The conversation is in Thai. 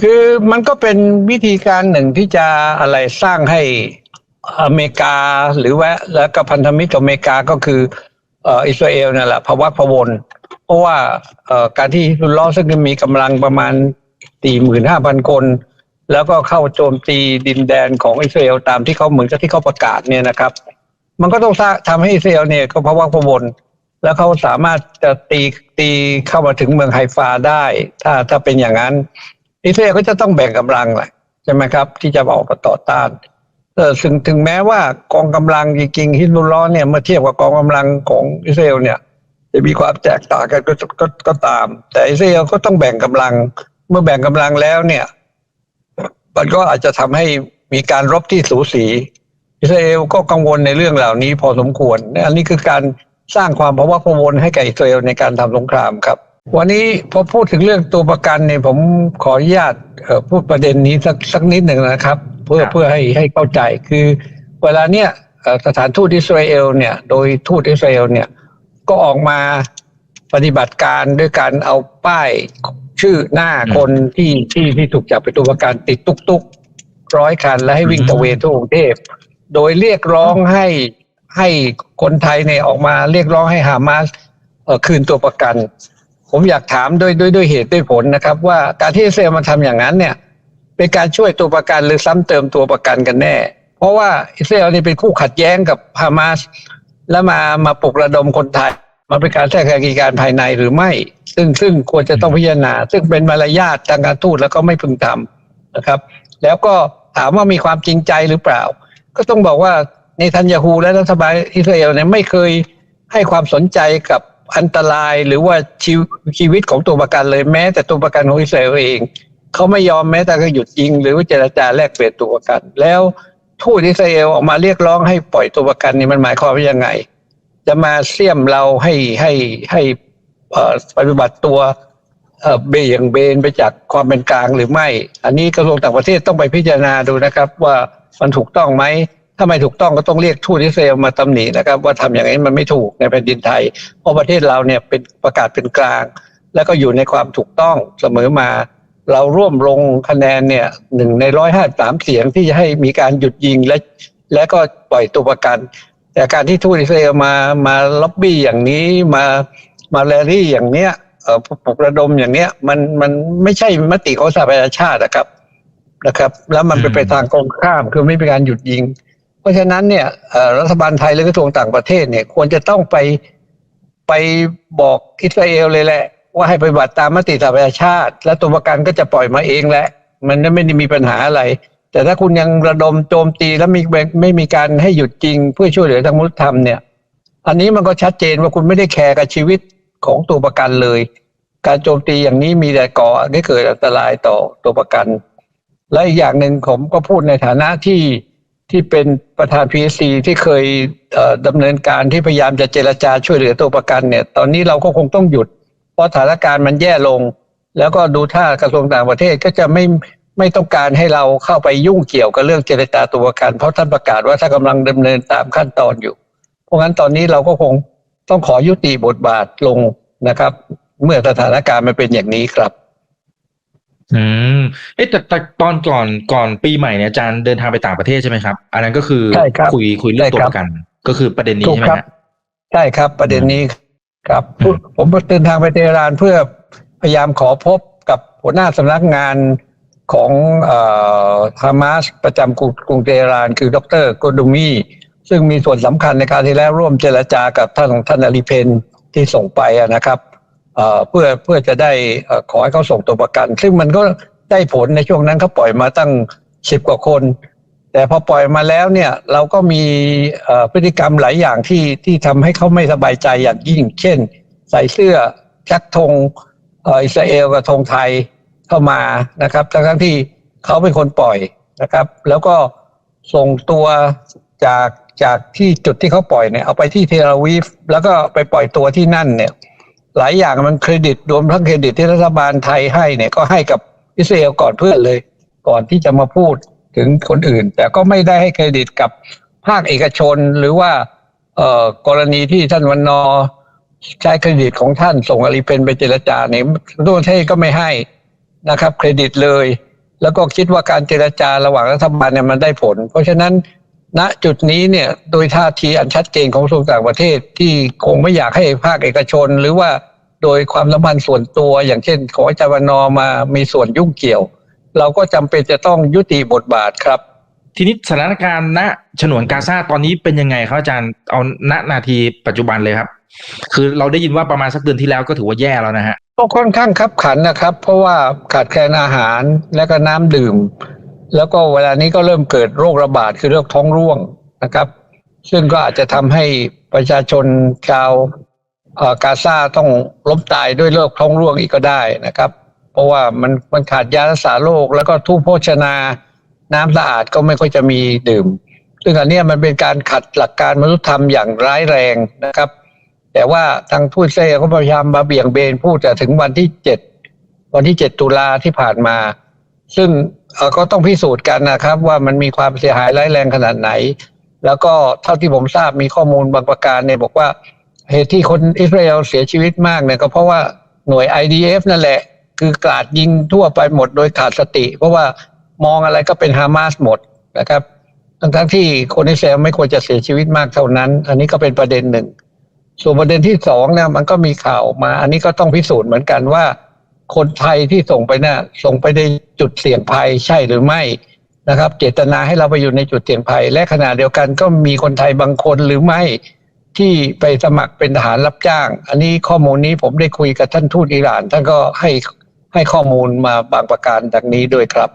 คือมันก็เป็นวิธีการหนึ่งที่จะอะไรสร้างให้อเมริกาหรือว่าแล้วก็พันธมิตรกับอเมริกาก็คืออิสราเอลนั่นแหละภาวะพะวนเพราะว่าการที่ฮิซบุลลอซึ่งมีกำลังประมาณ45,000คน แล้วก็เข้าโจมตีดินแดนของอิสราเอลตามที่เขาเหมือนกับที่เขาประกาศเนี่ยนะครับ มันก็ต้องสร้างทำให้อิสราเอลเนี่ยก็ภาวะพะวนแล้วเขาสามารถจะตีตีเข้ามาถึงเมืองไฮฟาได้ ถ้าถ้าเป็นอย่างนั้น อิสราเอลก็จะต้องแบ่งกำลังแหละใช่ไหมครับ ที่จะออกมาต่อต้านเออถึงถึงแม้ว่ากองกำลังจริงๆฮิซบุลลอฮ์เนี่ยเมื่อเทียบกับกองกำลังของอิสราเอลเนี่ย จะมีความแตกต่างกันก็ก็ก็ตาม แต่อิสราเอลก็ต้องแบ่งกำลัง เมื่อแบ่งกำลังแล้วเนี่ยมันก็อาจจะทำให้มีการรบที่สูสี อิสราเอลก็กังวลในเรื่องเหล่านี้พอสมควรอันนี้คือการสร้างความภาวะกังวลให้แกับอิสราเอลในการทำสงครามครับ วันนี้พอพูดถึงเรื่องตัวประกันเนี่ยผมขออนุญาตเอ่อพูดประเด็นนี้สักสักนิดหนึ่งนะครับ เพื่อครับเพื่อให้ให้เข้าใจคือเวลาเนี้ยเอ่อสถานทูตอิสราเอลเนี่ยโดยทูตอิสราเอลเนี่ยก็ออกมาปฏิบัติการด้วยการเอาป้ายชื่อหน้าคนที่ที่ที่ถูกจับเป็นตัวประกันติดตุกตุกร้อยคัน และให้วิ่งอืมตระเวนทั่วกรุงเทพโดยเรียกร้องให้ให้คนไทยเนี่ยออกมาเรียกร้องให้ฮามาสเอ่อคืนตัวประกัน ผมอยากถามด้วยด้วยด้วยเหตุด้วยผลนะครับ ว่าการที่อิสราเอลมาทำอย่างนั้นเนี่ยเป็นการช่วยตัวประกันหรือซ้ำเติมตัวประกันกันแน่ เพราะว่าอิสราเอลนี่เป็นคู่ขัดแย้งกับฮามาสแล้วมามาปลุกระดมคนไทยมันเป็นการแทรกแซงกิจการภายในหรือไม่ ซึ่งซึ่งควรจะต้องพิจารณา ซึ่งเป็นมารยาททางการทูตแล้วก็ไม่พึงทำนะครับ แล้วก็ถามว่ามีความจริงใจหรือเปล่า ก็ต้องบอกว่าในทันยาฮูและรัฐบาลอิสราเอลเนี่ยไม่เคยให้ความสนใจกับ อันตรายหรือว่าชีวชีวิตของตัวประกันเลยแม้ แต่ตัวประกันของอิสราเอลเองเขาไม่ยอมแม้แต่ก็หยุดยิง หรือว่าเจรจาแลกเปลี่ยนตัวประกัน แล้วทูตอิสราเอลออกมาเรียกร้องให้ปล่อยตัวประกันนี่มันหมายความว่ายังไง จะมาเสี่ยมเราให้ให้ให้ปฏิบัติตัวเบี่ยงเบนไปจากความเป็นกลางหรือไม่ อันนี้กระทรวงต่างประเทศต้องไปพิจารณาดูนะครับ ว่ามันถูกต้องไหม ถ้าไม่ถูกต้องก็ต้องเรียกทูตอิสราเอลมาตำหนินะครับ ว่าทำอย่างนี้มันไม่ถูกในแผ่นดินไทย เพราะประเทศเราเนี่ยเป็นประกาศเป็นกลาง แล้วก็อยู่ในความถูกต้องเสมอมา เราร่วมลงคะแนนเนี่ยหนึ่งในร้อยห้าสามเสียงที่จะให้มีการหยุดยิงและและก็ปล่อยตัวประกัน แต่การที่ทูตอิสราเอลมามาล็อบบี้อย่างนี้มามาแรลี่อย่างเนี้ยเออปลุกระดมอย่างเนี้ยมันมันไม่ใช่มติของสหประชาชาตินะครับนะครับ แล้วมันเป็นไปทางตรงข้ามคือไม่เป็นการหยุดยิง เพราะฉะนั้นเนี่ยรัฐบาลไทยหรือกระทรวงต่างประเทศเนี่ยควรจะต้องไปไปบอกอิสราเอลเลยแหละ ว่าให้ปฏิบัติตามมติสหประชาชาติ และตัวประกันก็จะปล่อยมาเองแหละ มันไม่ได้มีปัญหาอะไร แต่ถ้าคุณยังระดมโจมตีแล้วมีไม่มีการให้หยุดจริง เพื่อช่วยเหลือทางมนุษยธรรมเนี่ย อันนี้มันก็ชัดเจนว่าคุณไม่ได้แคร์กับชีวิตของตัวประกันเลย การโจมตีอย่างนี้มีแต่ก่อให้เกิดอันตรายต่อตัวประกัน และอีกอย่างหนึ่งผมก็พูดในฐานะที่ ที่เป็นประธาน PSC ที่เคยดำเนินการที่พยายามจะเจรจาช่วยเหลือตัวประกันเนี่ย ตอนนี้เราก็คงต้องหยุด เพราะสถานการณ์มันแย่ลง แล้วก็ดูท่ากระทรวงต่างประเทศก็จะไม่ไม่ต้องการให้เราเข้าไปยุ่งเกี่ยวกับเรื่องเจรจาตัวประกัน เพราะท่านประกาศว่าถ้ากำลังดำเนินตามขั้นตอนอยู่ เพราะงั้นตอนนี้เราก็คงต้องขอยุติบทบาทลงนะครับ เมื่อสถานการณ์มันเป็นอย่างนี้ครับ อืมเอ๊ะแต่แต่ตอนก่อนก่อนปีใหม่เนี่ยอาจารย์เดินทางไปต่างประเทศใช่ไหมครับ อันนั้นก็คือใช่ครับคุยคุยเรื่องใช่ตัวครับประกัน ก็คือประเด็นนี้ถูกใช่ไหมครับฮะใช่ครับ ประเด็นนี้ครับอืมผมเดินทางไปเตหะรานเพื่อพยายามขอพบกับหัวหน้าสำนักงานของฮามาสประจำกรุงกรุงเตหะราน คือดรโกดูมีซึ่งมีส่วนสำคัญในการที่แล้วร่วมเจรจากับท่านท่านอาลีเพนที่ส่งไปอะนะครับ เพื่อเพื่อจะได้ขอให้เขาส่งตัวประกัน ซึ่งมันก็ได้ผลในช่วงนั้นเขาปล่อยมาตั้งสิบกว่าคน แต่พอปล่อยมาแล้วเนี่ยเราก็มีพฤติกรรมหลายอย่างที่ที่ทำให้เขาไม่สบายใจอย่างยิ่ง เช่น ใส่เสื้อชักธงอิสราเอลกับธงไทยเข้ามานะครับทั้งทั้งที่เขาเป็นคนปล่อยนะครับ แล้วก็ส่งตัวจากจากที่จุดที่เขาปล่อยเนี่ยเอาไปที่เทลอาวีฟแล้วก็ไปปล่อยตัวที่นั่นเนี่ย หลายอย่างมันเครดิตรวมทั้งเครดิตที่รัฐบาลไทยให้เนี่ยก็ให้กับอิสราเอลก่อนเพื่อนเลย ก่อนที่จะมาพูดถึงคนอื่น แต่ก็ไม่ได้ให้เครดิตกับภาคเอกชนหรือว่าเอ่อกรณีที่ท่านวันนอใช้เครดิตของท่านส่งอลีเพนไปเจรจาเนี่ยทุกประเทศก็ไม่ให้นะครับ เครดิตเลย แล้วก็คิดว่าการเจรจาระหว่างรัฐบาลเนี่ยมันได้ผล เพราะฉะนั้น ณจุดนี้เนี่ยโดยท่าทีอันชัดเจนของกระทรวงต่างประเทศที่คงไม่อยากให้ภาคเอกชน หรือว่าโดยความสัมพันธ์ส่วนตัว อย่างเช่น ของอาจารย์วันนอร์มามีส่วนยุ่งเกี่ยว เราก็จำเป็นจะต้องยุติบทบาทครับ ทีนี้สถานการณ์ณฉนวนกาซาตอนนี้เป็นยังไงครับอาจารย์เอาณนาทีปัจจุบันเลยครับ คือเราได้ยินว่าประมาณสักเดือนที่แล้วก็ถือว่าแย่แล้วนะฮะก็ค่อนข้างคับขันนะครับ เพราะว่าขาดแคลนอาหารและก็น้ำดื่ม แล้วก็เวลานี้ก็เริ่มเกิดโรคระบาดคือโรคท้องร่วงนะครับ ซึ่งก็อาจจะทำให้ประชาชนชาวกาซาต้องล้มตายด้วยโรคท้องร่วงอีกก็ได้นะครับ เพราะว่ามันมันขาดยารักษาโรคแล้วก็ทุกโภชนาน้ำสะอาดก็ไม่ค่อยจะมีดื่ม ซึ่งอันนี้มันเป็นการขัดหลักการมนุษยธรรมอย่างร้ายแรงนะครับ แต่ว่าทางผู้เซ่ก็พยายามมาเบี่ยงเบนพูดแต่ถึงวันที่เจ็ดวันที่เจ็ดตุลาที่ผ่านมา ซึ่งเอ่อก็ต้องพิสูจน์กันนะครับ ว่ามันมีความเสียหายร้ายแรงขนาดไหน แล้วก็เท่าที่ผมทราบมีข้อมูลบางประการเนี่ยบอกว่าเหตุที่คนอิสราเอลเสียชีวิตมากเนี่ยก็เพราะว่าหน่วย IDF นั่นแหละ คือกราดยิงทั่วไปหมดโดยขาดสติ เพราะว่ามองอะไรก็เป็นฮามาสหมดนะครับทั้งทั้งที่คนอิสราเอลไม่ควรจะเสียชีวิตมากเท่านั้น อันนี้ก็เป็นประเด็นหนึ่ง ส่วนประเด็นที่สองเนี่ยมันก็มีข่าวมา อันนี้ก็ต้องพิสูจน์เหมือนกันว่า คนไทยที่ส่งไปนะ่ะส่งไปในจุดเสี่ยงภัยใช่หรือไม่นะครับ เจตนาให้เราไปอยู่ในจุดเสี่ยงภัย และขณะเดียวกันก็มีคนไทยบางคนหรือไม่ที่ไปสมัครเป็นทหารรับจ้าง อันนี้ข้อมูลนี้ผมได้คุยกับท่านทูตอิหร่านท่านก็ให้ให้ข้อมูลมาบางประการดังนี้ด้วยครับ